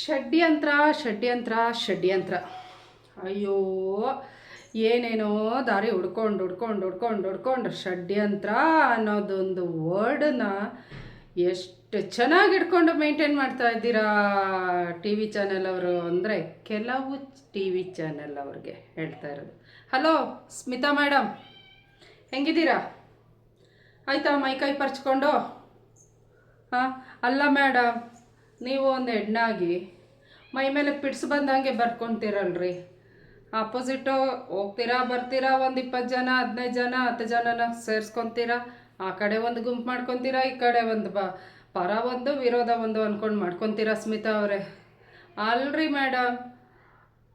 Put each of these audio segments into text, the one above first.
ಷಡ್ಯಂತ್ರ ಷಡ್ಯಂತ್ರ ಷಡ್ಯಂತ್ರ. ಅಯ್ಯೋ, ಏನೇನೋ ದಾರಿ ಹುಡ್ಕೊಂಡು ಹುಡ್ಕೊಂಡು ಹುಡ್ಕೊಂಡು ಹುಡ್ಕೊಂಡು ಷಡ್ಯಂತ್ರ ಅನ್ನೋದೊಂದು ವರ್ಡನ್ನ ಎಷ್ಟು ಚೆನ್ನಾಗಿ ಇಟ್ಕೊಂಡು ಮೇಂಟೈನ್ ಮಾಡ್ತಾ ಇದ್ದೀರಾ ಟಿ ವಿ ಚಾನೆಲ್ ಅವರು? ಅಂದರೆ ಕೆಲವು ಟಿ ವಿ ಚಾನೆಲ್ ಅವ್ರಿಗೆ ಹೇಳ್ತಾ ಇರೋದು. ಹಲೋ ಸ್ಮಿತಾ ಮೇಡಮ್ ಹೆಂಗಿದ್ದೀರಾ? ಆಯ್ತಾ ಮೈಕೈ ಪರ್ಚ್ಕೊಂಡು? ಹಾಂ, ಅಲ್ಲ ಮೇಡಮ್ ನೀವು ಒಂದು ಹೆಣ್ಣಾಗಿ ಮೈ ಮೇಲೆ ಪಿಡ್ಸ್ ಬಂದಂಗೆ ಬರ್ಕೊತೀರಲ್ರಿ. ಆಪೋಸಿಟು ಹೋಗ್ತೀರಾ, ಬರ್ತೀರಾ, ಒಂದು ಇಪ್ಪತ್ತು ಜನ, ಹದಿನೈದು ಜನ, ಹತ್ತು ಜನನ ಸೇರಿಸ್ಕೊತೀರಾ? ಆ ಕಡೆ ಒಂದು ಗುಂಪು ಮಾಡ್ಕೊತೀರಾ, ಈ ಕಡೆ ಒಂದು ಬ, ಪರ ಒಂದು, ವಿರೋಧ ಒಂದು ಅಂದ್ಕೊಂಡು ಮಾಡ್ಕೊತೀರಾ ಸ್ಮಿತಾ ಅವರೇ? ಅಲ್ರಿ ಮೇಡಮ್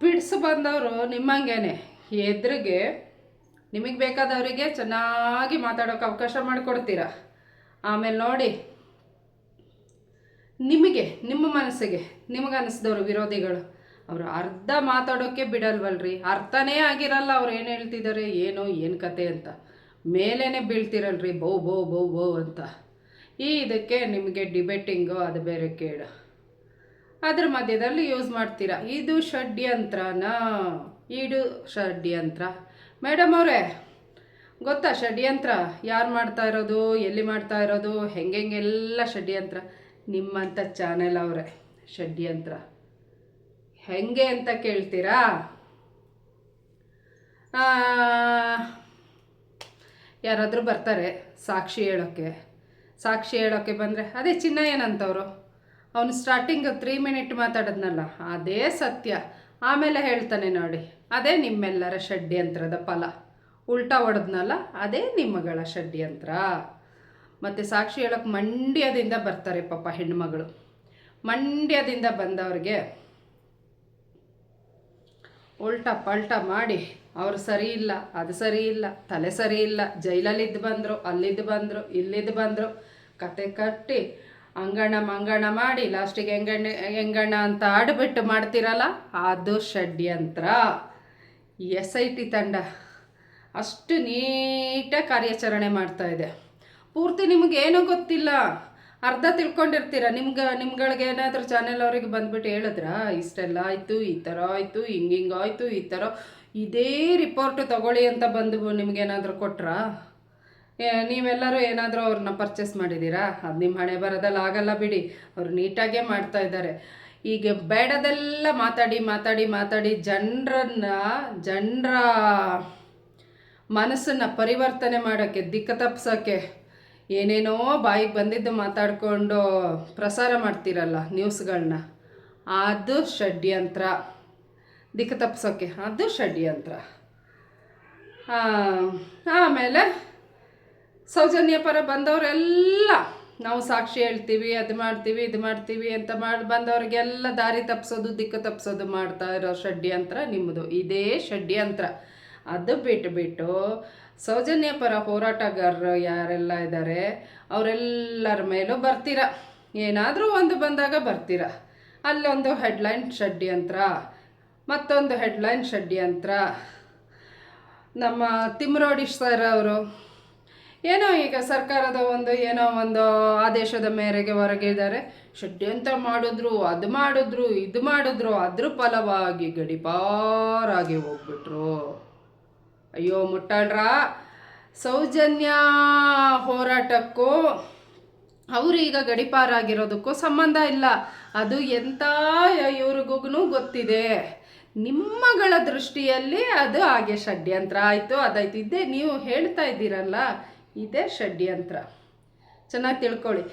ಪಿಡ್ಸ್ ಬಂದವರು ನಿಮ್ಮಂಗೇನೆ. ಎದುರಿಗೆ ನಿಮಗೆ ಬೇಕಾದವರಿಗೆ ಚೆನ್ನಾಗಿ ಮಾತಾಡೋಕೆ ಅವಕಾಶ ಮಾಡಿಕೊಡ್ತೀರಾ? ಆಮೇಲೆ ನೋಡಿ. ನಿಮಗೆ, ನಿಮ್ಮ ಮನಸ್ಸಿಗೆ ನಿಮಗೆ ಅನಿಸಿದವರು ವಿರೋಧಿಗಳು. ಅವರು ಅರ್ಧ ಮಾತಾಡೋಕ್ಕೆ ಬಿಡಲ್ವಲ್ರಿ. ಅರ್ಥನೇ ಆಗಿರಲ್ಲ ಅವ್ರು ಏನು ಹೇಳ್ತಿದ್ದಾರೆ ಏನೋ, ಏನು ಕತೆ ಅಂತ. ಮೇಲೇ ಬೀಳ್ತಿರಲ್ರಿ, ಬೌ ಬೌ ಬೌ ಬೌ ಅಂತ. ಈ ಇದಕ್ಕೆ ನಿಮಗೆ ಡಿಬೇಟಿಂಗು ಅದು ಬೇರೆ ಕೇಳು. ಅದ್ರ ಮಧ್ಯದಲ್ಲಿ ಯೂಸ್ ಮಾಡ್ತೀರಾ, ಇದು ಷಡ್ಯಂತ್ರನಾ? ಇಡು ಷಡ್ಯಂತ್ರ. ಮೇಡಮ್ ಅವರೇ, ಗೊತ್ತಾ ಷಡ್ಯಂತ್ರ? ಯಾರು ಮಾಡ್ತಾ ಇರೋದು, ಎಲ್ಲಿ ಮಾಡ್ತಾ ಇರೋದು ಹೆಂಗೆಲ್ಲ ಷಡ್ಯಂತ್ರ. ನಿಮ್ಮಂಥ ಚಾನೆಲ್ ಅವರೇ ಷಡ್ಯಂತ್ರ ಹೆಂಗೆ ಅಂತ ಕೇಳ್ತೀರಾ? ಯಾರಾದರೂ ಬರ್ತಾರೆ ಸಾಕ್ಷಿ ಹೇಳೋಕ್ಕೆ. ಸಾಕ್ಷಿ ಹೇಳೋಕ್ಕೆ ಬಂದರೆ, ಅದೇ ಚಿನ್ನ ಏನಂತವರು ಅವನು ಸ್ಟಾರ್ಟಿಂಗ್ ತ್ರೀ ಮಿನಿಟ್ ಮಾತಾಡಿದ್ನಲ್ಲ, ಅದೇ ಸತ್ಯ. ಆಮೇಲೆ ಹೇಳ್ತಾನೆ ನೋಡಿ, ಅದೇ ನಿಮ್ಮೆಲ್ಲರ ಷಡ್ಯಂತ್ರದ ಫಲ. ಉಲ್ಟಾ ಹೊಡೆದ್ನಲ್ಲ, ಅದೇ ನಿಮ್ಮಗಳ ಷಡ್ಯಂತ್ರ ಮತ್ತು ಸಾಕ್ಷಿ ಹೇಳೋಕ್ಕೆ ಮಂಡ್ಯದಿಂದ ಬರ್ತಾರೆ ಪಾಪ ಹೆಣ್ಮಗಳು. ಮಂಡ್ಯದಿಂದ ಬಂದವ್ರಿಗೆ ಉಲ್ಟಾ ಪಲ್ಟಾ ಮಾಡಿ, ಅವರು ಸರಿ ಇಲ್ಲ, ಅದು ಸರಿ ಇಲ್ಲ, ತಲೆ ಸರಿ ಇಲ್ಲ ಜೈಲಲ್ಲಿದ್ದು ಬಂದರು ಅಲ್ಲಿದ್ದು ಬಂದರು ಇಲ್ಲಿದ್ದು ಬಂದರು, ಕತೆ ಕಟ್ಟಿ ಅಂಗಣ ಮಂಗಣ ಮಾಡಿ, ಲಾಸ್ಟಿಗೆ ಹೆಂಗಣ್ಣ ಹೆಂಗಣ್ಣ ಅಂತ ಆಡಿಬಿಟ್ಟು ಮಾಡ್ತಿರಲ್ಲ, ಅದು ಷಡ್ಯಂತ್ರ. ಎಸ್ ಐ ಟಿ ತಂಡ ಅಷ್ಟು ನೀಟಾಗಿ ಕಾರ್ಯಾಚರಣೆ ಮಾಡ್ತಾಯಿದೆ ಪೂರ್ತಿ ನಿಮಗೇನೂ ಗೊತ್ತಿಲ್ಲ. ಅರ್ಧ ತಿಳ್ಕೊಂಡಿರ್ತೀರ? ನಿಮ್ಗೆ, ನಿಮ್ಗಳಿಗೆ ಏನಾದರೂ ಚಾನೆಲ್ ಅವ್ರಿಗೆ ಬಂದ್ಬಿಟ್ಟು ಹೇಳಿದ್ರಾ? ಇಷ್ಟೆಲ್ಲ ಆಯಿತು, ಈ ಥರ ಆಯಿತು, ಹಿಂಗೆ ಆಯಿತು, ಈ ಥರ ಇದೇ ರಿಪೋರ್ಟ್ ತಗೊಳ್ಳಿ ಅಂತ ಬಂದು ನಿಮ್ಗೇನಾದರೂ ಕೊಟ್ರಾ? ನೀವೆಲ್ಲರೂ ಏನಾದರೂ ಅವ್ರನ್ನ ಪರ್ಚೇಸ್ ಮಾಡಿದ್ದೀರಾ ಅದು ನಿಮ್ಮ ಹಣೆ ಬರೋದಲ್ಲಿ ಆಗಲ್ಲ ಬಿಡಿ. ಅವ್ರು ನೀಟಾಗೇ ಮಾಡ್ತಾ ಇದ್ದಾರೆ. ಈಗ ಬೇಡದೆಲ್ಲ ಮಾತಾಡಿ ಮಾತಾಡಿ ಮಾತಾಡಿ ಜನರನ್ನ, ಜನರ ಮನಸ್ಸನ್ನು ಪರಿವರ್ತನೆ ಮಾಡೋಕ್ಕೆ, ದಿಕ್ಕ ತಪ್ಸೋಕ್ಕೆ ಏನೇನೋ ಬಾಯಿಗೆ ಬಂದಿದ್ದು ಮಾತಾಡಿಕೊಂಡು ಪ್ರಸಾರ ಮಾಡ್ತೀರಲ್ಲ ನ್ಯೂಸ್ಗಳನ್ನ ಅದು ಷಡ್ಯಂತ್ರ. ದಿಕ್ಕ ತಪ್ಸೋಕ್ಕೆ ಅದು ಷಡ್ಯಂತ್ರ. ಆಮೇಲೆ ಸೌಜನ್ಯ ಪರ ಬಂದವರೆಲ್ಲ ನಾವು ಸಾಕ್ಷಿ ಹೇಳ್ತೀವಿ, ಅದು ಮಾಡ್ತೀವಿ, ಇದು ಮಾಡ್ತೀವಿ ಅಂತ ಮಾಡಿ, ಬಂದವ್ರಿಗೆಲ್ಲ ದಾರಿ ತಪ್ಪಿಸೋದು ದಿಕ್ಕು ತಪ್ಪಿಸೋದು ಮಾಡ್ತಾ ಇರೋ ಷಡ್ಯಂತ್ರ ನಿಮ್ಮದು ಇದೇ ಷಡ್ಯಂತ್ರ. ಅದು ಬಿಟ್ಬಿಟ್ಟು ಸೌಜನ್ಯ ಪರ ಹೋರಾಟಗಾರರು ಯಾರೆಲ್ಲ ಇದ್ದಾರೆ ಅವರೆಲ್ಲರ ಮೇಲೂ ಬರ್ತೀರ? ಏನಾದರೂ ಒಂದು ಬಂದಾಗ ಬರ್ತೀರ? ಅಲ್ಲೊಂದು ಹೆಡ್ಲೈನ್ ಷಡ್ಯಂತ್ರ ಮತ್ತೊಂದು ಹೆಡ್ಲೈನ್ ಷಡ್ಯಂತ್ರ ನಮ್ಮ ತಿಮ್ರೋಡಿ ಸರ್ ಅವರು, ಏನೋ ಈಗ ಸರ್ಕಾರದ ಒಂದು ಏನೋ ಒಂದು ಆದೇಶದ ಮೇರೆಗೆ ಹೊರಗಿದ್ದಾರೆ ಷಡ್ಯಂತ್ರ ಮಾಡಿದ್ರು, ಅದು ಮಾಡಿದ್ರು, ಇದು ಮಾಡಿದ್ರು, ಅದ್ರ ಫಲವಾಗಿ ಗಡಿಪಾರಾಗಿ ಹೋಗ್ಬಿಟ್ರು. ಅಯ್ಯೋ ಮುಟ್ಟಾಳ್ರ ಸೌಜನ್ಯ ಹೋರಾಟಕ್ಕೂ ಅವರೀಗ ಗಡಿಪಾರಾಗಿರೋದಕ್ಕೂ ಸಂಬಂಧ ಇಲ್ಲ. ಅದು ಎಂಥ ಇವ್ರಿಗೂ ಗೊತ್ತಿದೆ. ನಿಮ್ಮಗಳ ದೃಷ್ಟಿಯಲ್ಲಿ ಅದು ಹಾಗೆ ಷಡ್ಯಂತ್ರ. ಆಯಿತು, ಅದಾಯ್ತು. ಇದೇ ನೀವು ಹೇಳ್ತಾ ಇದ್ದೀರಲ್ಲ, ಇದೇ ಷಡ್ಯಂತ್ರ. ಚೆನ್ನಾಗಿ ತಿಳ್ಕೊಳ್ಳಿ.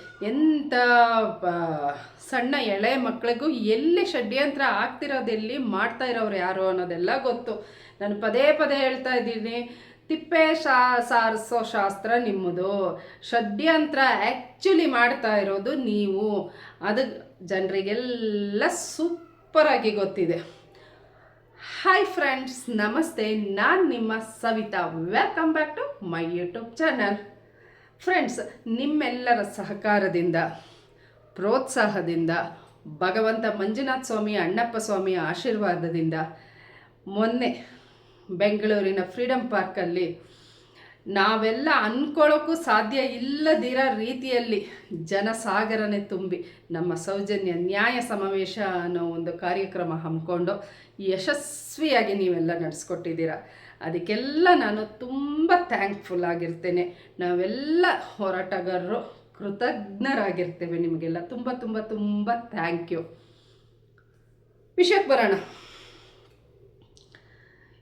ಬ- ಸಣ್ಣ ಎಳೆ ಮಕ್ಕಳಿಗೂ ಎಲ್ಲಿ ಷಡ್ಯಂತ್ರ ಆಗ್ತಿರೋದೆಲ್ಲಿ ಮಾಡ್ತಾ ಇರೋರು ಯಾರು ಅನ್ನೋದೆಲ್ಲ ಗೊತ್ತು. ನಾನು ಪದೇ ಪದೇ ಹೇಳ್ತಾ ಇದ್ದೀನಿ, ತಿಪ್ಪೆ ಶಾ, ಸಾರಿಸೋ ಶಾಸ್ತ್ರ ನಿಮ್ಮದು. ಷಡ್ಯಂತ್ರ ಆ್ಯಕ್ಚುಲಿ ಮಾಡ್ತಾ ಇರೋದು ನೀವು. ಅದು ಜನರಿಗೆಲ್ಲ ಸೂಪರಾಗಿ ಗೊತ್ತಿದೆ. ಹಾಯ್ ಫ್ರೆಂಡ್ಸ್ ನಮಸ್ತೆ. ನಾನು ನಿಮ್ಮ Savita. Welcome back to my YouTube channel friends ನಿಮ್ಮೆಲ್ಲರ ಸಹಕಾರದಿಂದ, ಪ್ರೋತ್ಸಾಹದಿಂದ, ಭಗವಂತ ಮಂಜುನಾಥ ಸ್ವಾಮಿ, ಅಣ್ಣಪ್ಪ ಸ್ವಾಮಿಯ ಆಶೀರ್ವಾದದಿಂದ ಮೊನ್ನೆ ಬೆಂಗಳೂರಿನ ಫ್ರೀಡಮ್ ಪಾರ್ಕಲ್ಲಿ ನಾವೆಲ್ಲ ಅಂದ್ಕೊಳ್ಳೋಕ್ಕೂ ಸಾಧ್ಯ ಇಲ್ಲದಿರೋ ರೀತಿಯಲ್ಲಿ ಜನಸಾಗರನೆ ತುಂಬಿ ನಮ್ಮ ಸೌಜನ್ಯ ನ್ಯಾಯ ಸಮಾವೇಶ ಅನ್ನೋ ಒಂದು ಕಾರ್ಯಕ್ರಮ ಹಮ್ಮಿಕೊಂಡು ಯಶಸ್ವಿಯಾಗಿ ನೀವೆಲ್ಲ ನಡೆಸ್ಕೊಟ್ಟಿದ್ದೀರ. ಅದಕ್ಕೆಲ್ಲ ನಾನು ತುಂಬ ಥ್ಯಾಂಕ್ಫುಲ್ ಆಗಿರ್ತೇನೆ. ನಾವೆಲ್ಲ ಹೋರಾಟಗಾರರು, ಕೃತಜ್ಞರಾಗಿರ್ತೇವೆ ನಿಮಗೆಲ್ಲ. ತುಂಬ ತುಂಬ ತುಂಬ ಥ್ಯಾಂಕ್ ಯು ವಿಷಯಕ್ಕೆ ಬರೋಣ.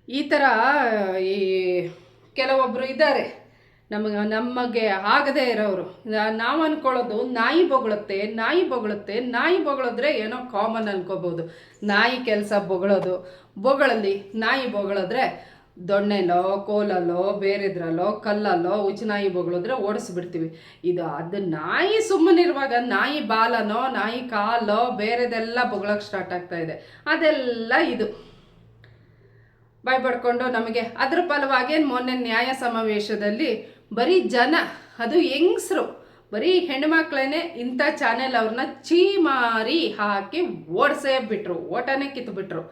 ಈ ಥರ ಈ ಕೆಲವೊಬ್ಬರು ಇದ್ದಾರೆ. ನಮಗೆ ನಮಗೆ ಆಗದೇ ಇರೋರು. ನಾವು ಅನ್ಕೊಳ್ಳೋದು, ನಾಯಿ ಬೊಗಳುತ್ತೆ ನಾಯಿ ಬೊಗಳುತ್ತೆ, ನಾಯಿ ಬೊಗಳಿದ್ರೆ ಏನೋ ಕಾಮನ್ ಅನ್ಕೋಬೋದು. ನಾಯಿ ಕೆಲಸ ಬೊಗಳೋದು. ಬೊಗಳಲ್ಲಿ ನಾಯಿ ಬೊಗಳಿದ್ರೆ ದೊಣ್ಣೆಲೋ, ಕೋಲಲ್ಲೋ, ಬೇರೆದ್ರಲ್ಲೋ, ಕಲ್ಲಲ್ಲೋ ಉಚ್ಚನಾಯಿ ಬೊಗಳಿದ್ರೆ ಓಡಿಸ್ಬಿಡ್ತೀವಿ. ಇದು, ಅದು ನಾಯಿ ಸುಮ್ಮನಿರುವಾಗ ನಾಯಿ ಬಾಲನೋ, ನಾಯಿ ಕಾಲೋ ಬೇರೆದೆಲ್ಲ ಬೊಗಳಕ್ಕೆ ಸ್ಟಾರ್ಟ್ ಆಗ್ತಾ ಇದೆ. ಅದೆಲ್ಲ ಇದು. ಬಾಯ್ ಪಡ್ಕೊಂಡು ನಮಗೆ ಅದ್ರ ಫಲವಾಗಿ ಮೊನ್ನೆ ನ್ಯಾಯ ಸಮಾವೇಶದಲ್ಲಿ ಬರೀ ಜನ, ಅದು ಹೆಂಗಸರು, ಬರೀ ಹೆಣ್ಮಕ್ಳೇನೆ ಇಂಥ ಚಾನೆಲ್ ಅವ್ರನ್ನ ಚೀಮಾರಿ ಹಾಕಿ ಓಡಿಸೇ ಬಿಟ್ರು, ಓಟನೇ ಕಿತ್ಬಿಟ್ರು.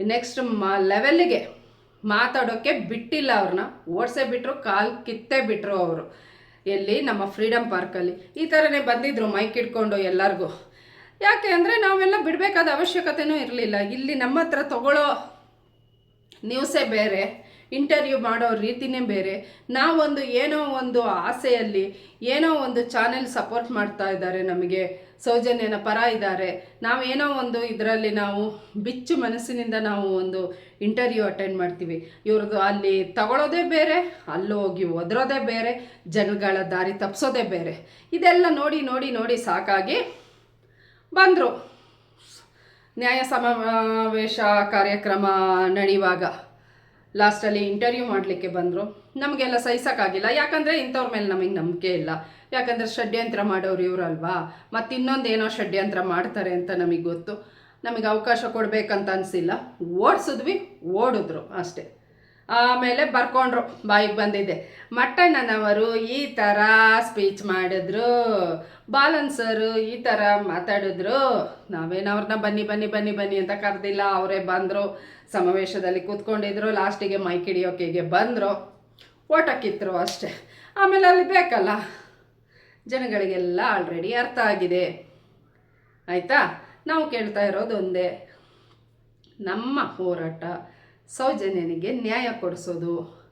ನೆಕ್ಸ್ಟ್ ಮ ಲೆವೆಲ್ಗೆ ಮಾತಾಡೋಕ್ಕೆ ಬಿಟ್ಟಿಲ್ಲ ಅವ್ರನ್ನ, ಓಡಿಸೇ ಬಿಟ್ರು, ಕಾಲು ಕಿತ್ತೇ ಬಿಟ್ರು ಅವರು. ಎಲ್ಲಿ? ನಮ್ಮ ಫ್ರೀಡಮ್ ಪಾರ್ಕಲ್ಲಿ ಈ ಥರನೇ ಬಂದಿದ್ರು ಮೈಕ್ ಇಟ್ಕೊಂಡು ಎಲ್ಲರಿಗೂ. ಯಾಕೆ ಅಂದರೆ ನಾವೆಲ್ಲ ಬಿಡಬೇಕಾದ ಅವಶ್ಯಕತೆಯೂ ಇರಲಿಲ್ಲ. ಇಲ್ಲಿ ನಮ್ಮ ಹತ್ರ ತಗೊಳ್ಳೋ ನ್ಯೂಸೇ ಬೇರೆ. ಇಂಟರ್ವ್ಯೂ ಮಾಡೋ ರೀತಿನೇ ಬೇರೆ. ನಾವೊಂದು ಏನೋ ಒಂದು ಆಸೆಯಲ್ಲಿ, ಏನೋ ಒಂದು ಚಾನೆಲ್ ಸಪೋರ್ಟ್ ಮಾಡ್ತಾ ಇದ್ದಾರೆ ನಮಗೆ. ಸೌಜನ್ಯನ ಪರ ಇದ್ದಾರೆ. ನಾವೇನೋ ಒಂದು ಇದರಲ್ಲಿ ನಾವು ಬಿಚ್ಚು ಮನಸ್ಸಿನಿಂದ ನಾವು ಒಂದು ಇಂಟರ್ವ್ಯೂ ಅಟೆಂಡ್ ಮಾಡ್ತೀವಿ. ಇವ್ರದ್ದು ಅಲ್ಲಿ ತಗೊಳ್ಳೋದೇ ಬೇರೆ, ಅಲ್ಲಿ ಹೋಗಿ ಒದರೋದೇ ಬೇರೆ, ಜನಗಳ ದಾರಿ ತಪ್ಪಿಸೋದೇ ಬೇರೆ. ಇದೆಲ್ಲ ನೋಡಿ ನೋಡಿ ನೋಡಿ ಸಾಕಾಗಿ ಬಂದರು. ನ್ಯಾಯ ಸಮಾವೇಶ ಕಾರ್ಯಕ್ರಮ ನಡೆಯುವಾಗ ಲಾಸ್ಟಲ್ಲಿ ಇಂಟರ್ವ್ಯೂ ಮಾಡಲಿಕ್ಕೆ ಬಂದರು. ನಮಗೆಲ್ಲ ಸಹಿಸೋಕ್ಕಾಗಿಲ್ಲ. ಯಾಕಂದರೆ ಇಂಥವ್ರ ಮೇಲೆ ನಮಗೆ ನಂಬಿಕೆ ಇಲ್ಲ. ಯಾಕಂದರೆ ಷಡ್ಯಂತ್ರ ಮಾಡೋರು ಇವರಲ್ವಾ? ಮತ್ತು ಇನ್ನೊಂದೇನೋ ಷಡ್ಯಂತ್ರ ಮಾಡ್ತಾರೆ ಅಂತ ನಮಗೆ ಗೊತ್ತು. ನಮಗೆ ಅವಕಾಶ ಕೊಡಬೇಕಂತ ಅನಿಸಿಲ್ಲ. ಓಡಿಸಿದ್ವಿ, ಓಡಿದ್ರು ಅಷ್ಟೇ. ಆಮೇಲೆ ಬರ್ಕೊಂಡ್ರು, ಬಾಯಿಗೆ ಬಂದಿದೆ. ಮಟ್ಟಣ್ಣನವರು ಈ ಥರ ಸ್ಪೀಚ್ ಮಾಡಿದ್ರು. ಬಾಲನ್ ಸರು ಈ ಥರ ಮಾತಾಡಿದ್ರು. ನಾವೇನವ್ರನ್ನ ಬನ್ನಿ ಬನ್ನಿ ಬನ್ನಿ ಬನ್ನಿ ಅಂತ ಕರೆದಿಲ್ಲ. ಅವರೇ ಬಂದರು, ಸಮಾವೇಶದಲ್ಲಿ ಕೂತ್ಕೊಂಡಿದ್ರು. ಲಾಸ್ಟಿಗೆ ಮೈಕ್ ಹಿಡಿಯೋಕೆಗೆ ಬಂದರು. ಓಟಕ್ಕಿತ್ತರು ಅಷ್ಟೇ. ಆಮೇಲೆ ಅಲ್ಲಿ ಬೇಕಲ್ಲ? ಜನಗಳಿಗೆಲ್ಲ ಆಲ್ರೆಡಿ ಅರ್ಥ ಆಗಿದೆ. ಆಯಿತಾ? ನಾವು ಕೇಳ್ತಾ ಇರೋದು ಒಂದೇ. ನಮ್ಮ ಹೋರಾಟ ಸೌಜನ್ಯನಿಗೆ ನ್ಯಾಯ ಕೊಡಿಸೋದು.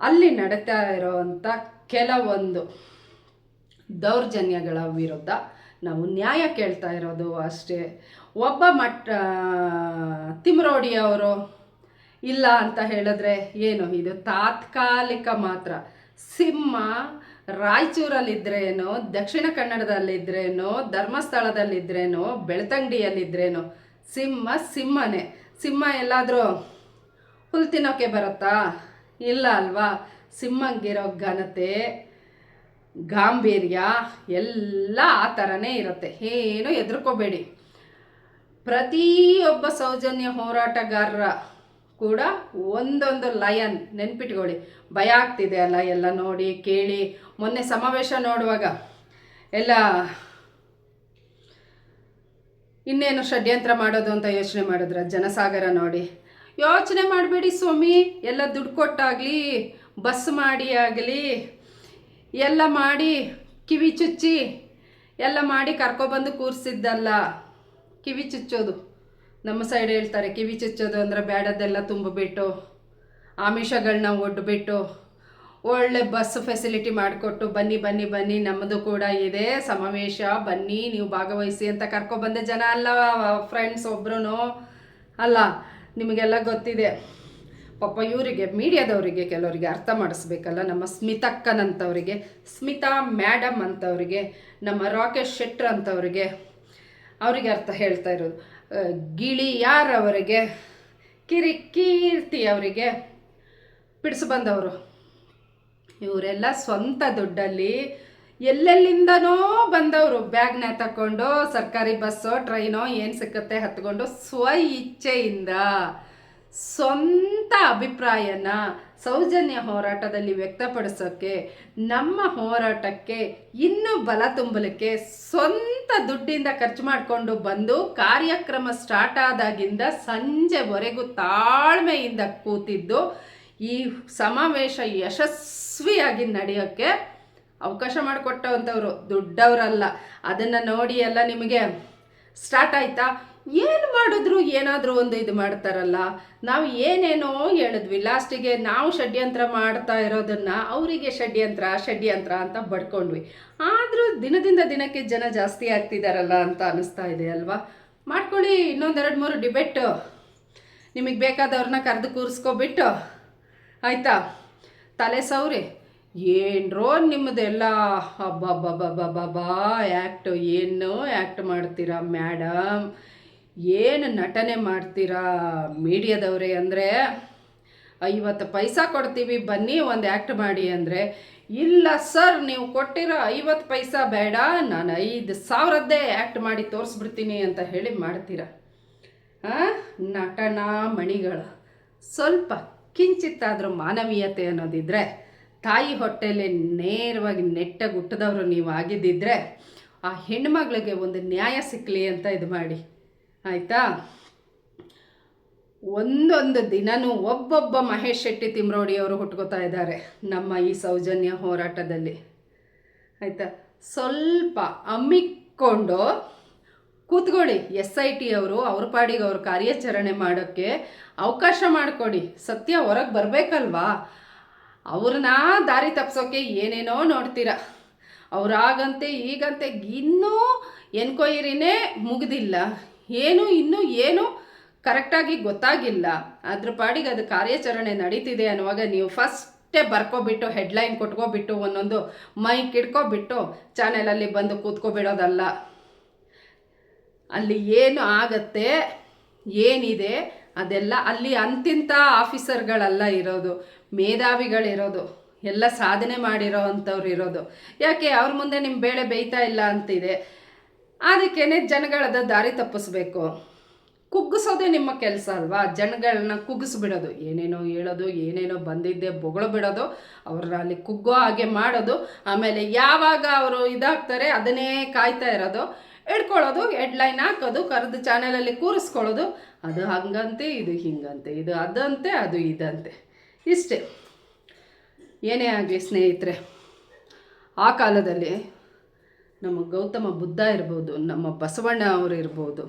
ಅಲ್ಲಿ ನಡೀತಾ ಇರೋವಂಥ ಕೆಲವೊಂದು ದೌರ್ಜನ್ಯಗಳ ವಿರುದ್ಧ ನಾವು ನ್ಯಾಯ ಕೇಳ್ತಾ ಇರೋದು ಅಷ್ಟೇ. ಒಬ್ಬ ಮಟ್ಟ ತಿಮ್ರೋಡಿಯವರು ಇಲ್ಲ ಅಂತ ಹೇಳಿದ್ರೆ ಏನು? ಇದು ತಾತ್ಕಾಲಿಕ ಮಾತ್ರ. ಸಿಂಹ ರಾಯಚೂರಲ್ಲಿದ್ರೇನೋ, ದಕ್ಷಿಣ ಕನ್ನಡದಲ್ಲಿದ್ರೇನೋ, ಧರ್ಮಸ್ಥಳದಲ್ಲಿದ್ರೇನೋ, ಬೆಳ್ತಂಗಡಿಯಲ್ಲಿದ್ರೇನೋ, ಸಿಂಹ ಸಿಂಹನೇ. ಸಿಂಹ ಎಲ್ಲಾದರೂ ಹುಲ್ ತಿನ್ನೋಕ್ಕೆ ಬರುತ್ತಾ? ಇಲ್ಲ ಅಲ್ವಾ? ಸಿಂಹಂಗಿರೋ ಘನತೆ, ಗಾಂಭೀರ್ಯ ಎಲ್ಲ ಆ ಥರನೇ ಇರುತ್ತೆ. ಏನು ಹೆದರ್ಕೋಬೇಡಿ. ಪ್ರತಿಯೊಬ್ಬ ಸೌಜನ್ಯ ಹೋರಾಟಗಾರರ ಕೂಡ ಒಂದೊಂದು ಲಯನ್ ನೆನ್ಪಿಟ್ಕೊಳ್ಳಿ. ಭಯ ಆಗ್ತಿದೆ ಅಲ್ಲ? ಎಲ್ಲ ನೋಡಿ ಕೇಳಿ. ಮೊನ್ನೆ ಸಮಾವೇಶ ನೋಡುವಾಗ ಎಲ್ಲ ಇನ್ನೇನು ಷಡ್ಯಂತ್ರ ಮಾಡೋದು ಅಂತ ಯೋಚನೆ ಮಾಡಿದ್ರ? ಜನಸಾಗರ ನೋಡಿ. ಯೋಚನೆ ಮಾಡಬೇಡಿ ಸ್ವಾಮಿ. ಎಲ್ಲ ದುಡ್ಡು ಕೊಟ್ಟಾಗಲಿ, ಬಸ್ ಮಾಡಿ ಆಗಲಿ, ಎಲ್ಲ ಮಾಡಿ ಕಿವಿ ಚುಚ್ಚಿ, ಎಲ್ಲ ಮಾಡಿ ಕರ್ಕೊಬಂದು ಕೂರಿಸಿದ್ದಲ್ಲ. ಕಿವಿ ಚುಚ್ಚೋದು. ನಮ್ಮ ಸೈಡ್ ಹೇಳ್ತಾರೆ, ಕಿವಿ ಚುಚ್ಚೋದು ಅಂದರೆ ಬೇಡದ್ದೆಲ್ಲ ತುಂಬಿಬಿಟ್ಟು ಆಮಿಷಗಳನ್ನ ಒಡ್ಬಿಟ್ಟು ಒಳ್ಳೆ ಬಸ್ ಫೆಸಿಲಿಟಿ ಮಾಡಿಕೊಟ್ಟು ಬನ್ನಿ ಬನ್ನಿ ಬನ್ನಿ ನಮ್ಮದು ಕೂಡ ಇದೆ. ಸಮಾವೇಶ ಬನ್ನಿ ನೀವು ಭಾಗವಹಿಸಿ ಅಂತ ಕರ್ಕೊಬಂದೆ ಜನ ಅಲ್ಲ ಫ್ರೆಂಡ್ಸ್ ಒಬ್ರು ಅಲ್ಲ ನಿಮಗೆಲ್ಲ ಗೊತ್ತಿದೆ. ಪಾಪ ಇವರಿಗೆ ಮೀಡಿಯಾದವರಿಗೆ ಕೆಲವರಿಗೆ ಅರ್ಥ ಮಾಡಿಸ್ಬೇಕಲ್ಲ ನಮ್ಮ ಸ್ಮಿತಕ್ಕನಂಥವರಿಗೆ ಸ್ಮಿತಾ ಮ್ಯಾಡಮ್ ಅಂತವರಿಗೆ ನಮ್ಮ ರಾಕೇಶ್ ಶೆಟ್ರ್ ಅಂತವರಿಗೆ ಅವರಿಗೆ ಅರ್ಥ ಹೇಳ್ತಾ ಇರೋದು. ಆ, ಗಿಳಿಯಾರ್ ಅವರಿಗೆ? ಕಿರಿ ಕೀರ್ತಿ ಅವರಿಗೆ. ಬಿಡಿಸಿ ಬಂದವರು. ಇವರೆಲ್ಲ ಸ್ವಂತ ದುಡ್ಡಲ್ಲಿ ಎಲ್ಲೆಲ್ಲಿಂದನೋ ಬಂದವರು. ಬ್ಯಾಗ್ನ ತಗೊಂಡು ಸರ್ಕಾರಿ ಬಸ್ಸೋ, ಟ್ರೈನೋ ಏನು ಸಿಕ್ಕತ್ತೆ ಹತ್ಕೊಂಡು ಸ್ವ ಇಚ್ಛೆಯಿಂದ, ಸ್ವಂತ ಅಭಿಪ್ರಾಯನ, ಸೌಜನ್ಯ ಹೋರಾಟದಲ್ಲಿ ವ್ಯಕ್ತಪಡಿಸೋಕ್ಕೆ ನಮ್ಮ ಹೋರಾಟಕ್ಕೆ ಇನ್ನೂ ಬಲ ತುಂಬಲಿಕ್ಕೆ ಸ್ವಂತ ದುಡ್ಡಿಂದ ಖರ್ಚು ಮಾಡಿಕೊಂಡು ಬಂದು ಕಾರ್ಯಕ್ರಮ ಸ್ಟಾರ್ಟ್ ಆದಾಗಿಂದ ಸಂಜೆವರೆಗೂ ತಾಳ್ಮೆಯಿಂದ ಕೂತಿದ್ದು ಈ ಸಮಾವೇಶ ಯಶಸ್ವಿಯಾಗಿ ನಡೆಯೋಕ್ಕೆ ಅವಕಾಶ ಮಾಡಿಕೊಟ್ಟವಂಥವ್ರು ದೊಡ್ಡವರಲ್ಲ. ಅದನ್ನು ನೋಡಿ ಎಲ್ಲ ನಿಮಗೆ ಸ್ಟಾರ್ಟ್ ಆಯ್ತಾ? ಏನು ಮಾಡಿದ್ರು ಏನಾದರೂ ಒಂದು ಇದು ಮಾಡ್ತಾರಲ್ಲ. ನಾವು ಏನೇನೋ ಹೇಳಿದ್ವಿ. ಲಾಸ್ಟಿಗೆ ನಾವು ಷಡ್ಯಂತ್ರ ಮಾಡ್ತಾ ಇರೋದನ್ನು ಅವರಿಗೆ ಷಡ್ಯಂತ್ರ ಷಡ್ಯಂತ್ರ ಅಂತ ಬಡ್ಕೊಂಡ್ವಿ. ಆದರೂ ದಿನದಿಂದ ದಿನಕ್ಕೆ ಜನ ಜಾಸ್ತಿ ಆಗ್ತಿದ್ದಾರಲ್ಲ ಅಂತ ಅನಿಸ್ತಾ ಇದೆ ಅಲ್ವಾ? ಮಾಡ್ಕೊಳ್ಳಿ ಇನ್ನೊಂದೆರಡು ಮೂರು ಡಿಬೆಟ್ಟು ನಿಮಗೆ ಬೇಕಾದವ್ರನ್ನ ಕರೆದು ಕೂರಿಸ್ಕೊಬಿಟ್ಟು ಆಯಿತಾ? ತಲೆ ಸೌರಿ ಏನ್ರೋ ನಿಮ್ಮದೆಲ್ಲ ಅಬ್ಬಬ್ಬಬ್ಬಬ್ಬಬ್ಬಾ ಆ್ಯಕ್ಟು ಏನು ಆ್ಯಕ್ಟ್ ಮಾಡ್ತೀರಾ ಮ್ಯಾಡಮ್ ಏನು ನಟನೆ ಮಾಡ್ತೀರಾ ಮೀಡಿಯಾದವ್ರೆ ಅಂದರೆ? ಐವತ್ತು ಪೈಸಾ ಕೊಡ್ತೀವಿ, ಬನ್ನಿ ಒಂದು ಆ್ಯಕ್ಟ್ ಮಾಡಿ ಅಂದರೆ. ಇಲ್ಲ ಸರ್, ನೀವು ಕೊಟ್ಟಿರೋ ಐವತ್ತು ಪೈಸಾ ಬೇಡ, ನಾನು ಐದು ಸಾವಿರದ್ದೇ ಆ್ಯಕ್ಟ್ ಮಾಡಿ ತೋರಿಸ್ಬಿಡ್ತೀನಿ ಅಂತ ಹೇಳಿ ಮಾಡ್ತೀರಾ? ಹಾಂ ನಟನಾ ಮಣಿಗಳ. ಸ್ವಲ್ಪ ಕಿಂಚಿತ್ತಾದರೂ ಮಾನವೀಯತೆ ಅನ್ನೋದಿದ್ರೆ, ತಾಯಿ ಹೊಟ್ಟೆಯಲ್ಲಿ ನೇರವಾಗಿ ನೆಟ್ಟಾಗಿ ಹುಟ್ಟಿದವರು ನೀವು ಆಗಿದ್ದಿದ್ರೆ ಆ ಹೆಣ್ಮಗಳಿಗೆ ಒಂದು ನ್ಯಾಯ ಸಿಕ್ಕಲಿ ಅಂತ ಇದು ಮಾಡಿ. ಆಯಿತಾ? ಒಂದೊಂದು ದಿನನೂ ಒಬ್ಬೊಬ್ಬ ಮಹೇಶ್ ಶೆಟ್ಟಿ ತಿಮ್ರೋಡಿಯವರು ಹುಟ್ಕೋತಾ ಇದ್ದಾರೆ ನಮ್ಮ ಈ ಸೌಜನ್ಯ ಹೋರಾಟದಲ್ಲಿ. ಆಯಿತಾ? ಸ್ವಲ್ಪ ಅಮ್ಮಿಕೊಂಡು ಕೂತ್ಕೊಳ್ಳಿ. ಎಸ್ ಐ ಟಿ ಅವರು, ಅವ್ರ ಪಾಡಿಗೆ ಅವ್ರ ಕಾರ್ಯಾಚರಣೆ ಮಾಡೋಕ್ಕೆ ಅವಕಾಶ ಮಾಡಿಕೊಡಿ. ಸತ್ಯ ಹೊರಗೆ ಬರಬೇಕಲ್ವಾ? ಅವ್ರನ್ನ ದಾರಿ ತಪ್ಸೋಕ್ಕೆ ಏನೇನೋ ನೋಡ್ತೀರ. ಅವರಾಗಂತೆ ಈಗಂತೆ ಇನ್ನೂ ಎನ್ಕ್ವೈರಿನೇ ಮುಗ್ದಿಲ್ಲ. ಏನು, ಇನ್ನೂ ಏನು ಕರೆಕ್ಟಾಗಿ ಗೊತ್ತಾಗಿಲ್ಲ. ಅದ್ರ ಪಾಡಿಗೆ ಅದು ಕಾರ್ಯಾಚರಣೆ ನಡೀತಿದೆ ಅನ್ನುವಾಗ ನೀವು ಫಸ್ಟೇ ಬರ್ಕೊಬಿಟ್ಟು, ಹೆಡ್ಲೈನ್ ಕೊಟ್ಕೊಬಿಟ್ಟು, ಒಂದೊಂದು ಮೈಕ್ ಇಟ್ಕೊಬಿಟ್ಟು ಚಾನೆಲಲ್ಲಿ ಬಂದು ಕೂತ್ಕೊಬಿಡೋದಲ್ಲ. ಅಲ್ಲಿ ಏನು ಆಗತ್ತೆ, ಏನಿದೆ, ಅದೆಲ್ಲ ಅಲ್ಲಿ ಅಂತಿಂಥ ಆಫೀಸರ್ಗಳೆಲ್ಲ ಇರೋದು, ಮೇಧಾವಿಗಳಿರೋದು, ಎಲ್ಲ ಸಾಧನೆ ಮಾಡಿರೋ ಅಂಥವ್ರು ಇರೋದು. ಯಾಕೆ, ಅವ್ರ ಮುಂದೆ ನಿಮ್ಮ ಬೇಳೆ ಬೇಯ್ತಾ ಇಲ್ಲ ಅಂತಿದೆ. ಅದಕ್ಕೇನೆ ಜನಗಳದ ದಾರಿ ತಪ್ಪಿಸ್ಬೇಕು. ಕುಗ್ಗಿಸೋದೆ ನಿಮ್ಮ ಕೆಲಸ ಅಲ್ವಾ? ಜನಗಳನ್ನ ಕುಗ್ಗಿಸ್ಬಿಡೋದು. ಏನೇನೋ ಹೇಳೋದು, ಏನೇನೋ ಬಂದಿದ್ದೆ ಬೊಗಳು ಬಿಡೋದು, ಅವ್ರನ್ನ ಅಲ್ಲಿ ಕುಗ್ಗೋ ಹಾಗೆ ಮಾಡೋದು. ಆಮೇಲೆ ಯಾವಾಗ ಅವರು ಇದಾಗ್ತಾರೆ, ಅದನ್ನೇ ಕಾಯ್ತಾ ಇರೋದು. ಹಿಡ್ಕೊಳ್ಳೋದು ಹೆಡ್ಲೈನ್ ಹಾಕೋದು, ಕರೆದು ಚಾನಲಲ್ಲಿ ಕೂರಿಸ್ಕೊಳ್ಳೋದು, ಅದು ಹಂಗಂತೆ, ಇದು ಹಿಂಗಂತೆ, ಇದು ಅದಂತೆ, ಅದು ಇದಂತೆ. ಇಷ್ಟೇ. ಏನೇ ಆಗಲಿ ಸ್ನೇಹಿತರೆ, ಆ ಕಾಲದಲ್ಲಿ ನಮ್ಮ ಗೌತಮ ಬುದ್ಧ ಇರ್ಬೋದು, ನಮ್ಮ ಬಸವಣ್ಣ ಅವರು ಇರ್ಬೋದು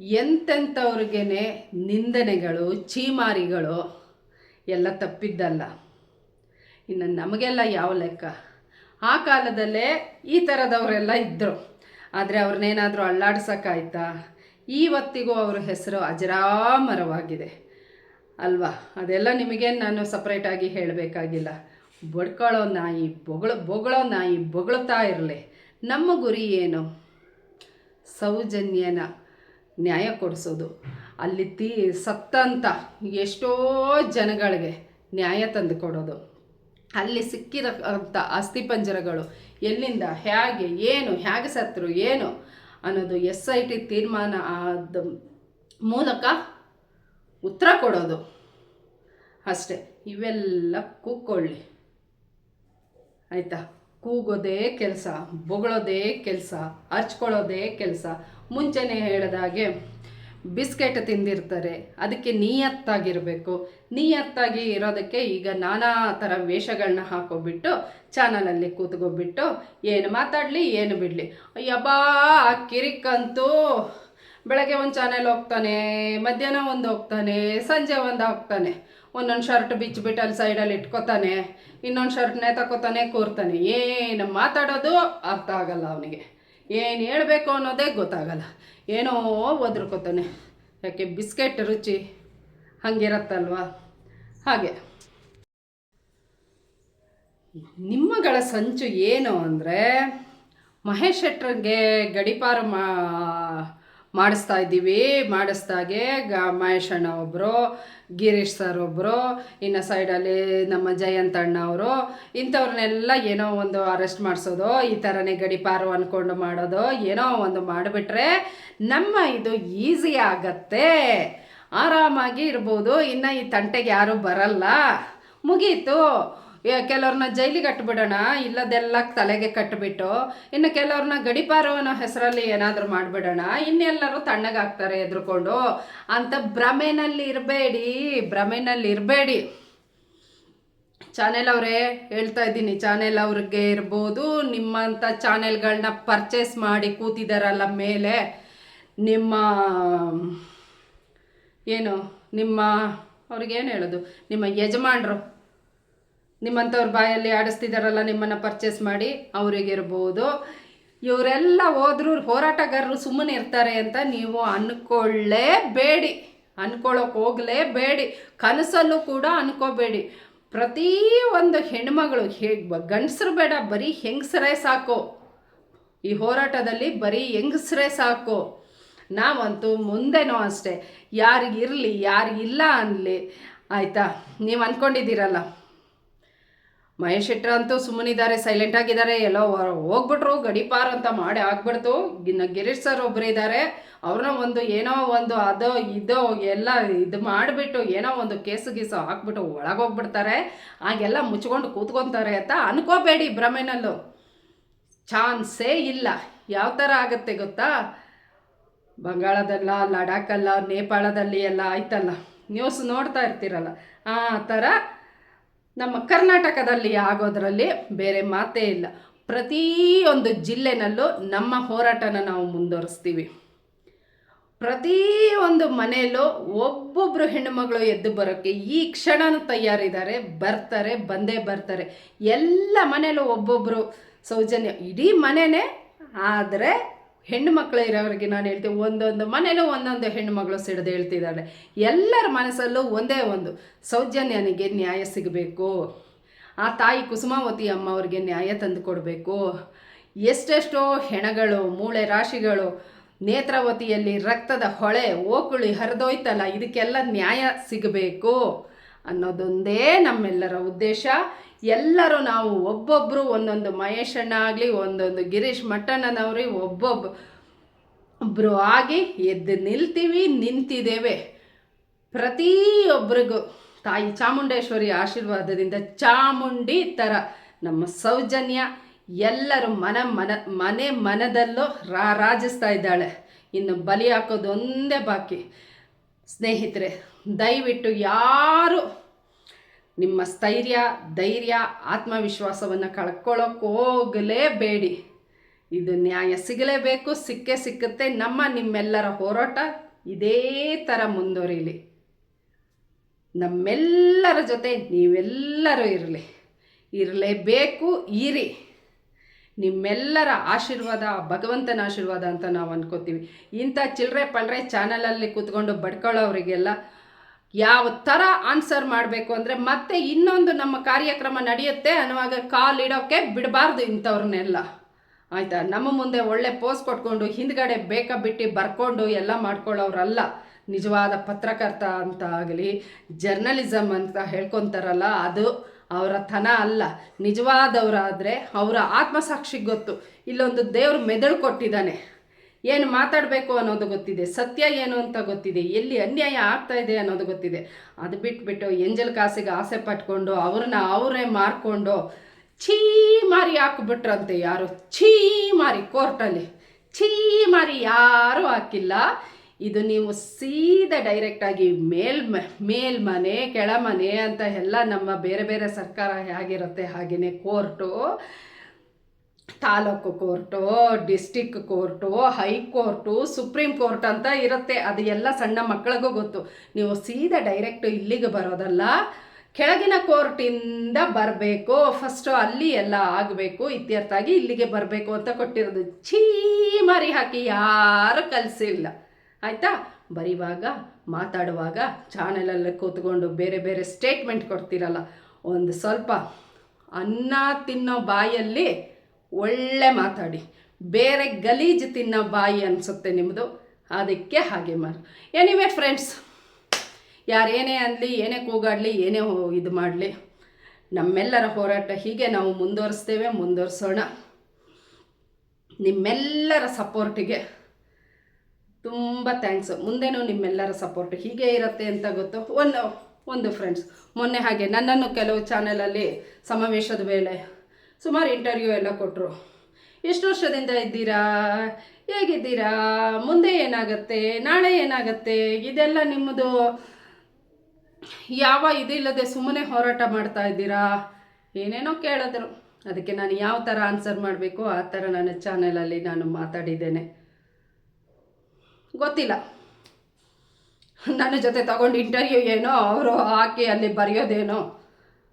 ಎಂತೆಂಥವ್ರಿಗೇನೆ ನಿಂದನೆಗಳು ಚೀಮಾರಿಗಳು ಎಲ್ಲ ತಪ್ಪಿದ್ದಲ್ಲ. ಇನ್ನು ನಮಗೆಲ್ಲ ಯಾವ ಲೆಕ್ಕ? ಆ ಕಾಲದಲ್ಲೇ ಈ ಥರದವರೆಲ್ಲ ಇದ್ದರು ಆದರೆ ಅವ್ರನ್ನೇನಾದರೂ ಅಲ್ಲಾಡ್ಸೋಕ್ಕಾಯ್ತಾ? ಈವತ್ತಿಗೂ ಅವರ ಹೆಸರು ಅಜರಾಮರವಾಗಿದೆ. ಅಲ್ವಾ? ಅದೆಲ್ಲ ನಿಮಗೆ ನಾನು ಸಪ್ರೇಟಾಗಿ ಹೇಳಬೇಕಾಗಿಲ್ಲ. ಬಡ್ಕೊಳ್ಳೋ ನಾಯಿ ಬೊಗಳು, ಬೊಗಳೋ ನಾಯಿ ಬೊಗಳ್ತಾ ಇರಲಿ. ನಮ್ಮ ಗುರಿ ಏನು? ಸೌಜನ್ಯನ ನ್ಯಾಯ ಕೊಡಿಸೋದು. ಅಲ್ಲಿ ತೀ, ಸತ್ತಂತ ಎಷ್ಟೋ ಜನಗಳಿಗೆ ನ್ಯಾಯ ತಂದು ಕೊಡೋದು. ಅಲ್ಲಿ ಸಿಕ್ಕಿರೋಂಥ ಅಸ್ಥಿಪಂಜರಗಳು ಎಲ್ಲಿಂದ, ಹೇಗೆ, ಏನು, ಹೇಗೆ ಸತ್ತರು, ಏನು ಅನ್ನೋದು ಎಸ್ ಐ ಟಿ ತೀರ್ಮಾನ ಆದ ಮೂಲಕ ಉತ್ತರ ಕೊಡೋದು. ಅಷ್ಟೆ, ಇವೆಲ್ಲ ಕೂಕ್ಕೊಳ್ಳಿ ಆಯಿತಾ? ಕೂಗೋದೇ ಕೆಲಸ, ಬೊಗಳೋದೇ ಕೆಲಸ, ಹಚ್ಕೊಳ್ಳೋದೇ ಕೆಲಸ. ಮುಂಚೆನೇ ಹೇಳಿದಾಗೆ ಬಿಸ್ಕೆಟ್ ತಿಂದಿರ್ತಾರೆ. ಅದಕ್ಕೆ ನಿಯತ್ತಾಗಿರಬೇಕು. ನಿಯತ್ತಾಗಿ ಇರೋದಕ್ಕೆ ಈಗ ನಾನಾ ಥರ ವೇಷಗಳನ್ನ ಹಾಕೋಬಿಟ್ಟು ಚಾನಲಲ್ಲಿ ಕೂತ್ಕೊಬಿಟ್ಟು ಏನು ಮಾತಾಡಲಿ, ಏನು ಬಿಡಲಿ. ಅಯ್ಯಬ್ಬಾ, ಆ ಕಿರಿಕಂತೂ ಬೆಳಗ್ಗೆ ಒಂದು ಚಾನೆಲ್ ಹೋಗ್ತಾನೆ, ಮಧ್ಯಾಹ್ನ ಒಂದು ಹೋಗ್ತಾನೆ, ಸಂಜೆ ಒಂದು ಹೋಗ್ತಾನೆ ಒಂದೊಂದು ಶರ್ಟ್ ಬಿಚ್ಚಿಬಿಟ್ಟು ಅಲ್ಲಿ ಸೈಡಲ್ಲಿ ಇಟ್ಕೋತಾನೆ, ಇನ್ನೊಂದು ಶರ್ಟ್ನೇ ತಗೋತಾನೆ ಕೂರ್ತಾನೆ. ಏನು ಮಾತಾಡೋದು ಅರ್ಥ ಆಗಲ್ಲ ಅವನಿಗೆ. ಏನು ಹೇಳಬೇಕು ಅನ್ನೋದೇ ಗೊತ್ತಾಗಲ್ಲ. ಏನೋ ಓದ್ರಕೋತಾನೆ. ಯಾಕೆ ಬಿಸ್ಕೆಟ್ ರುಚಿ ಹಂಗಿರತ್ತಲ್ವಾ ಹಾಗೆ. ನಿಮ್ಮಗಳ ಸಂಚು ಏನು ಅಂದರೆ ಮಹೇಶ್ ಶೆಟ್ರಿಗೆ ಗಡಿಪಾರು ಮಾ ಮಾಡಿಸ್ತಾ ಇದ್ದೀವಿ. ಮಾಡಿಸ್ದಾಗೆ ಗ ಮಹೇಶ್ ಅಣ್ಣ ಒಬ್ಬರು ಗಿರೀಶ್ ಸರ್ ಒಬ್ಬರು ಇನ್ನು ಸೈಡಲ್ಲಿ ನಮ್ಮ ಜಯಂತ್ ಅಣ್ಣ ಅವರು, ಇಂಥವ್ರನ್ನೆಲ್ಲ ಏನೋ ಒಂದು ಅರೆಸ್ಟ್ ಮಾಡಿಸೋದು, ಈ ಥರನೇ ಗಡಿಪಾರು ಅಂದ್ಕೊಂಡು ಮಾಡೋದು, ಏನೋ ಒಂದು ಮಾಡಿಬಿಟ್ರೆ ನಮ್ಮ ಇದು ಈಸಿ ಆಗತ್ತೆ. ಆರಾಮಾಗಿ ಇರ್ಬೋದು. ಇನ್ನು ಈ ತಂಟೆಗೆ ಯಾರೂ ಬರಲ್ಲ. ಮುಗೀತು. ಕೆಲವ್ರನ್ನ ಜೈಲಿಗೆ ಕಟ್ಬಿಡೋಣ ಇಲ್ಲದೆಲ್ಲ ತಲೆಗೆ ಕಟ್ಟಿಬಿಟ್ಟು ಇನ್ನು ಕೆಲವ್ರನ್ನ ಗಡಿಪಾರು ಹೆಸರಲ್ಲಿ ಏನಾದರೂ ಮಾಡಿಬಿಡೋಣ, ಇನ್ನೆಲ್ಲರೂ ತಣ್ಣಗಾಗ್ತಾರೆ ಎದ್ರುಕೊಂಡು. ಅಂತ ಭ್ರಮೆನಲ್ಲಿ ಇರಬೇಡಿ ಭ್ರಮೆನಲ್ಲಿ ಇರಬೇಡಿ. ಚಾನೆಲ್ ಅವರೇ, ಹೇಳ್ತಾ ಇದ್ದೀನಿ, ಚಾನೆಲ್ ಅವ್ರಿಗೆ ಇರ್ಬೋದು ನಿಮ್ಮಂಥ ಚಾನೆಲ್ಗಳನ್ನ ಪರ್ಚೇಸ್ ಮಾಡಿ ಕೂತಿದಾರಲ್ಲ ಮೇಲೆ, ನಿಮ್ಮ, ಏನು, ನಿಮ್ಮ, ಅವ್ರಿಗೇನು ಹೇಳೋದು, ನಿಮ್ಮ ಯಜಮಾನರು. ನಿಮ್ಮಂಥವ್ರ ಬಾಯಲ್ಲಿ ಆಡಿಸ್ತಿದ್ದಾರಲ್ಲ ನಿಮ್ಮನ್ನು ಪರ್ಚೇಸ್ ಮಾಡಿ ಅವರಿಗಿರ್ಬೋದು. ಇವರೆಲ್ಲ ಹೋದರೂ ಹೋರಾಟಗಾರರು ಸುಮ್ಮನೆ ಇರ್ತಾರೆ ಅಂತ ನೀವು ಅಂದ್ಕೊಳ್ಳೇಬೇಡಿ ಅನ್ಕೊಳ್ಳೋಕೆ ಹೋಗಲೇಬೇಡಿ. ಕನಸಲ್ಲೂ ಕೂಡ ಅನ್ಕೋಬೇಡಿ. ಪ್ರತಿ ಒಂದು ಹೆಣ್ಮಗಳು ಹೇ ಗಂಡಸರು ಬೇಡ, ಬರೀ ಹೆಂಗಸರೇ ಸಾಕು. ಈ ಹೋರಾಟದಲ್ಲಿ ಬರೀ ಹೆಂಗಸರೇ ಸಾಕು. ನಾವಂತೂ ಮುಂದೆನೋ ಅಷ್ಟೇ. ಯಾರಿಗಿರಲಿ, ಯಾರಿಗಿಲ್ಲ ಅನ್ನಲಿ ಆಯಿತಾ? ನೀವು ಅಂದ್ಕೊಂಡಿದ್ದೀರಲ್ಲ ಮಹೇಶ್ ಶೆಟ್ಟರ್ ಅಂತೂ ಸುಮ್ಮನಿದ್ದಾರೆ ಸೈಲೆಂಟ್ ಆಗಿದ್ದಾರೆ, ಎಲ್ಲೋ ಹೋಗ್ಬಿಟ್ರು ಗಡಿಪಾರ್ ಅಂತ ಮಾಡಿ ಆಗ್ಬಿಡ್ತು. ಇನ್ನು ಗಿರೀಶ್ ಸರ್ ಒಬ್ರು ಇದ್ದಾರೆ. ಅವ್ರನ್ನ ಒಂದು ಏನೋ ಒಂದು ಅದೋ, ಇದೋ, ಎಲ್ಲ ಇದು ಮಾಡಿಬಿಟ್ಟು ಏನೋ ಒಂದು ಕೇಸು ಗೀಸು ಹಾಕ್ಬಿಟ್ಟು ಒಳಗೋಗ್ಬಿಡ್ತಾರೆ. ಹಾಗೆಲ್ಲ ಮುಚ್ಕೊಂಡು ಕೂತ್ಕೊತಾರೆ ಅಂತ ಅನ್ಕೋಬೇಡಿ ಭ್ರಮೆನಲ್ಲೂ. ಚಾನ್ಸೇ ಇಲ್ಲ. ಯಾವ ಥರ ಆಗುತ್ತೆ ಗೊತ್ತಾ? ಬಂಗಾಳದಲ್ಲ, ಲಡಾಖಲ್ಲ, ನೇಪಾಳದಲ್ಲಿ ಎಲ್ಲ ಆಯ್ತಲ್ಲ. ನ್ಯೂಸ್ ನೋಡ್ತಾ ಇರ್ತೀರಲ್ಲ. ಆ ಥರ ನಮ್ಮ ಕರ್ನಾಟಕದಲ್ಲಿ ಆಗೋದರಲ್ಲಿ ಬೇರೆ ಮಾತೇ ಇಲ್ಲ. ಪ್ರತಿಯೊಂದು ಜಿಲ್ಲೆನಲ್ಲೂ ನಮ್ಮ ಹೋರಾಟನ ನಾವು ಮುಂದುವರಿಸ್ತೀವಿ. ಪ್ರತಿ ಒಂದು ಮನೆಯಲ್ಲೂ ಒಬ್ಬೊಬ್ಬರು ಹೆಣ್ಣುಮಗಳು ಎದ್ದು ಬರೋಕ್ಕೆ ಈ ಕ್ಷಣನೂ ತಯಾರಿದ್ದಾರೆ, ಬರ್ತಾರೆ, ಬಂದೇ ಬರ್ತಾರೆ. ಎಲ್ಲ ಮನೆಯಲ್ಲೂ ಒಬ್ಬೊಬ್ಬರು ಸೌಜನ್ಯ. ಇಡೀ ಮನೆಯೇ ಆದರೆ ಹೆಣ್ಣು ಮಕ್ಕಳು ಇರೋರಿಗೆ ನಾನು ಹೇಳ್ತೀನಿ ಒಂದೊಂದು ಮನೇಲೂ ಒಂದೊಂದು ಹೆಣ್ಣು ಮಗಳು ಸಿಡಿದು ಹೇಳ್ತಿದ್ದಾರೆ. ಎಲ್ಲರ ಮನಸ್ಸಲ್ಲೂ ಒಂದೇ ಒಂದು, ಸೌಜನ್ಯನಿಗೆ ನ್ಯಾಯ ಸಿಗಬೇಕು. ಆ ತಾಯಿ ಕುಸುಮಾವತಿ ಅಮ್ಮ ಅವ್ರಿಗೆ ನ್ಯಾಯ ತಂದು ಕೊಡಬೇಕು. ಎಷ್ಟೆಷ್ಟೋ ಹೆಣಗಳು, ಮೂಳೆ ರಾಶಿಗಳು, ನೇತ್ರಾವತಿಯಲ್ಲಿ ರಕ್ತದ ಹೊಳೆ, ಓಕುಳಿ ಹರಿದೋಯ್ತಲ್ಲ, ಇದಕ್ಕೆಲ್ಲ ನ್ಯಾಯ ಸಿಗಬೇಕು ಅನ್ನೋದೊಂದೇ ನಮ್ಮೆಲ್ಲರ ಉದ್ದೇಶ. ಎಲ್ಲರೂ ನಾವು ಒಬ್ಬೊಬ್ಬರು ಒಂದೊಂದು ಮಹೇಶಣ್ಣ ಆಗಲಿ ಒಂದೊಂದು ಗಿರೀಶ್ ಮಟ್ಟಣ್ಣನವ್ರಿ, ಒಬ್ಬೊಬ್ಬ ಒಬ್ಬರು ಆಗಿ ಎದ್ದು ನಿಲ್ತೀವಿ, ನಿಂತಿದ್ದೇವೆ. ಪ್ರತಿಯೊಬ್ಬರಿಗೂ ತಾಯಿ ಚಾಮುಂಡೇಶ್ವರಿ ಆಶೀರ್ವಾದದಿಂದ ಚಾಮುಂಡಿ ಥರ ನಮ್ಮ ಸೌಜನ್ಯ ಎಲ್ಲರೂ ಮನ ಮನ ಮನೆ ಮನದಲ್ಲೂ ರಾ ರಾಜಿಸ್ತಾ ಇದ್ದಾಳೆ. ಇನ್ನು ಬಲಿ ಹಾಕೋದೊಂದೇ ಬಾಕಿ. ಸ್ನೇಹಿತರೆ, ದಯವಿಟ್ಟು ಯಾರು ನಿಮ್ಮ ಸ್ಥೈರ್ಯ, ಧೈರ್ಯ, ಆತ್ಮವಿಶ್ವಾಸವನ್ನು ಕಳ್ಕೊಳ್ಳೋಕೆ ಹೋಗಲೇಬೇಡಿ. ಇದು ನ್ಯಾಯ ಸಿಗಲೇಬೇಕು, ಸಿಕ್ಕೇ ಸಿಕ್ಕುತ್ತೆ. ನಮ್ಮ ನಿಮ್ಮೆಲ್ಲರ ಹೋರಾಟ ಇದೇ ಥರ ಮುಂದುವರಿಲಿ. ನಮ್ಮೆಲ್ಲರ ಜೊತೆ ನೀವೆಲ್ಲರೂ ಇರಲಿ. ಇರಲೇಬೇಕು, ಇರಿ. ನಿಮ್ಮೆಲ್ಲರ ಆಶೀರ್ವಾದ, ಭಗವಂತನ ಆಶೀರ್ವಾದ ಅಂತ ನಾವು ಅನ್ಕೋತೀವಿ. ಇಂಥ ಚಿಲ್ಲರೆ ಪಲ್ರೆ ಚಾನಲಲ್ಲಿ ಕೂತ್ಕೊಂಡು ಬಡ್ಕೊಳ್ಳೋರಿಗೆಲ್ಲ ಯಾವ ಥರ ಆನ್ಸರ್ ಮಾಡಬೇಕು ಅಂದರೆ ಮತ್ತೆ ಇನ್ನೊಂದು ನಮ್ಮ ಕಾರ್ಯಕ್ರಮ ನಡೆಯುತ್ತೆ ಅನ್ನುವಾಗ ಕಾಲಿಡೋಕ್ಕೆ ಬಿಡಬಾರ್ದು ಇಂಥವ್ರನ್ನೆಲ್ಲ. ಆಯಿತಾ? ನಮ್ಮ ಮುಂದೆ ಒಳ್ಳೆ ಪೋಸ್ ಕೊಟ್ಕೊಂಡು ಹಿಂದ್ಗಡೆ ಬೇಕಾ ಬಿಟ್ಟು ಬರ್ಕೊಂಡು ಎಲ್ಲ ಮಾಡ್ಕೊಳ್ಳೋರಲ್ಲ ನಿಜವಾದ ಪತ್ರಕರ್ತ ಅಂತ ಆಗಲಿ ಜರ್ನಲಿಸಮ್ ಅಂತ ಹೇಳ್ಕೊತಾರಲ್ಲ, ಅದು ಅವರ ತನ ಅಲ್ಲ. ನಿಜವಾದವರಾದರೆ ಅವರ ಆತ್ಮಸಾಕ್ಷಿಗೆ ಗೊತ್ತು. ಇಲ್ಲೊಂದು ದೇವ್ರ ಮೆದುಳು ಕೊಟ್ಟಿದ್ದಾನೆ. ಏನು ಮಾತಾಡಬೇಕು ಅನ್ನೋದು ಗೊತ್ತಿದೆ, ಸತ್ಯ ಏನು ಅಂತ ಗೊತ್ತಿದೆ, ಎಲ್ಲಿ ಅನ್ಯಾಯ ಆಗ್ತಾ ಇದೆ ಅನ್ನೋದು ಗೊತ್ತಿದೆ. ಅದು ಬಿಟ್ಬಿಟ್ಟು ಎಂಜಲ್ ಕಾಸಿಗೆ ಆಸೆ ಪಟ್ಕೊಂಡು ಅವ್ರನ್ನ ಅವರೇ ಮಾರ್ಕೊಂಡು ಛೀ ಮಾರಿ ಹಾಕ್ಬಿಟ್ರಂತೆ ಯಾರು? ಛೀ ಮಾರಿ ಕೋರ್ಟಲ್ಲಿ. ಛೀ ಮಾರಿ ಯಾರೂ ಹಾಕಿಲ್ಲ. ಇದು ನೀವು ಸೀದಾ ಡೈರೆಕ್ಟಾಗಿ ಮೇಲ್ ಮೇಲ್ಮನೆ ಕೆಳಮನೆ ಅಂತ ಎಲ್ಲ ನಮ್ಮ ಬೇರೆ ಬೇರೆ ಸರ್ಕಾರ ಹೇಗಿರುತ್ತೆ ಹಾಗೆಯೇ court. Taluk court, district court high court supreme court ಅಂತ ಇರುತ್ತೆ. ಅದು ಎಲ್ಲ ಸಣ್ಣ ಮಕ್ಕಳಿಗೂ ಗೊತ್ತು. ನೀವು ಸೀದಾ ಡೈರೆಕ್ಟು ಇಲ್ಲಿಗೆ ಬರೋದಲ್ಲ, ಕೆಳಗಿನ ಕೋರ್ಟಿಂದ ಬರಬೇಕು. ಫಸ್ಟು ಅಲ್ಲಿ ಎಲ್ಲ ಆಗಬೇಕು ಇತ್ಯರ್ಥ ಆಗಿ ಇಲ್ಲಿಗೆ ಬರಬೇಕು ಅಂತ ಕೊಟ್ಟಿರೋದು. ಛೀ ಮರಿ ಹಾಕಿ ಯಾರು ಕಲಿಸಿಲ್ಲ. ಆಯಿತಾ? ಬರೀವಾಗ, ಮಾತಾಡುವಾಗ ಚಾನಲಲ್ಲಿ ಕೂತ್ಕೊಂಡು ಬೇರೆ ಬೇರೆ ಸ್ಟೇಟ್ಮೆಂಟ್ ಕೊಡ್ತೀರಲ್ಲ. ಒಂದು ಸ್ವಲ್ಪ ಅನ್ನ ತಿನ್ನೋ ಬಾಯಲ್ಲಿ ಒಳ್ಳೆ ಮಾತಾಡಿ. ಬೇರೆ ಗಲೀಜು ತಿನ್ನೋ ಬಾಯಿ ಅನಿಸುತ್ತೆ ನಿಮ್ಮದು ಅದಕ್ಕೆ ಹಾಗೆ ಮಾರು ಎನಿವೆ ಫ್ರೆಂಡ್ಸ್ ಯಾರೇನೇ ಅನ್ನಲಿ ಏನೇ ಕೂಗಾಡಲಿ, ಏನೇ ಇದು ಮಾಡಲಿ, ನಮ್ಮೆಲ್ಲರ ಹೋರಾಟ ಹೀಗೆ ನಾವು ಮುಂದುವರಿಸ್ತೇವೆ, ಮುಂದುವರಿಸೋಣ. ನಿಮ್ಮೆಲ್ಲರ ಸಪೋರ್ಟಿಗೆ ತುಂಬ ಥ್ಯಾಂಕ್ಸ್ ಮುಂದೆನೂ ನಿಮ್ಮೆಲ್ಲರ ಸಪೋರ್ಟ್ ಹೀಗೆ ಇರುತ್ತೆ ಅಂತ ಗೊತ್ತು. ಒಂದು ಒಂದು ಫ್ರೆಂಡ್ಸ್ ಮೊನ್ನೆ ಹಾಗೆ ನನ್ನನ್ನು ಕೆಲವು ಚಾನಲಲ್ಲಿ ಸಮಾವೇಶದ ವೇಳೆ ಸುಮಾರು ಇಂಟರ್ವ್ಯೂ ಎಲ್ಲ ಕೊಟ್ಟರು ಎಷ್ಟು ವರ್ಷದಿಂದ ಇದ್ದೀರಾ? ಹೇಗಿದ್ದೀರಾ? ಮುಂದೆ ಏನಾಗುತ್ತೆ? ನಾಳೆ ಏನಾಗುತ್ತೆ? ಇದೆಲ್ಲ ನಿಮ್ಮದು ಯಾವ ಇದಿಲ್ಲದೆ ಸುಮ್ಮನೆ ಹೋರಾಟ ಮಾಡ್ತಾ ಇದ್ದೀರಾ? ಏನೇನೋ ಕೇಳಿದ್ರು. ಅದಕ್ಕೆ ನಾನು ಯಾವ ಥರ ಆನ್ಸರ್ ಮಾಡಬೇಕು? ಆ ಥರ ನನ್ನ ಚಾನಲಲ್ಲಿ ನಾನು ಮಾತಾಡಿದ್ದೇನೆ. ಗೊತ್ತಿಲ್ಲ. ನನ್ನ ಜೊತೆ ತಗೊಂಡು ಇಂಟರ್ವ್ಯೂ ಏನೋ, ಅವರು ಹಾಕಿ ಅಲ್ಲಿ ಬರೆಯೋದೇನೋ.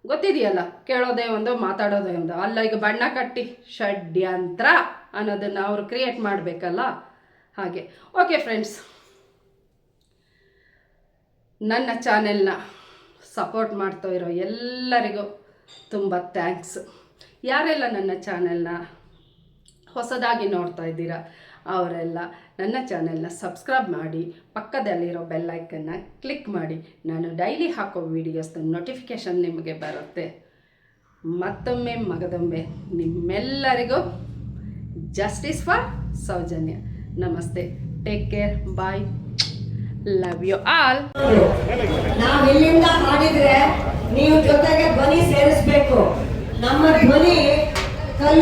ಗೊತ್ತಿದೆಯಲ್ಲ? ಕೇಳೋದೇ ಒಂದು ಮಾತಾಡೋದೇ ಒಂದು? ಅಲ್ಲ, ಈಗ ಬಣ್ಣ ಕಟ್ಟಿ ಷಡ್ಯಂತ್ರ ಅನ್ನೋದನ್ನು ಅವರು ಕ್ರಿಯೇಟ್ ಮಾಡಬೇಕಲ್ಲ? ಹಾಗೆ. ಓಕೆ ಫ್ರೆಂಡ್ಸ್ ನನ್ನ ಚಾನೆಲ್ನ ಸಪೋರ್ಟ್ ಮಾಡ್ತಾ ಇರೋ ಎಲ್ಲರಿಗೂ ತುಂಬ ಥ್ಯಾಂಕ್ಸ್ ಯಾರೆಲ್ಲ ನನ್ನ ಚಾನೆಲ್ನ ಹೊಸದಾಗಿ ನೋಡ್ತಾ ಇದ್ದೀರಾ? ಅವರೆಲ್ಲ. ನನ್ನ ಚಾನೆಲ್ನ ಸಬ್ಸ್ಕ್ರೈಬ್ ಮಾಡಿ, ಪಕ್ಕದಲ್ಲಿರೋ ಬೆಲ್ಲೈಕನ್ನ ಕ್ಲಿಕ್ ಮಾಡಿ, ನಾನು ಡೈಲಿ ಹಾಕೋ ವೀಡಿಯೋಸ್ನ ನೋಟಿಫಿಕೇಷನ್ ನಿಮಗೆ ಬರುತ್ತೆ. ಮತ್ತೊಮ್ಮೆ ಮಗದೊಮ್ಮೆ, ನಿಮ್ಮೆಲ್ಲರಿಗೂ ಜಸ್ಟಿಸ್ ಫಾರ್ ಸೌಜನ್ಯ. ನಮಸ್ತೆ, take care, bye. Love you all. ನಾವು ಇಲ್ಲಿಂದ ಮಾಡಿದ್ರೆ ನೀವು ಜೊತೆಗೆ ಧ್ವನಿ ಸೇರಿಸ್ಬೇಕು. ನಮ್ಮ ಧ್ವನಿ ಕಲ್ಲು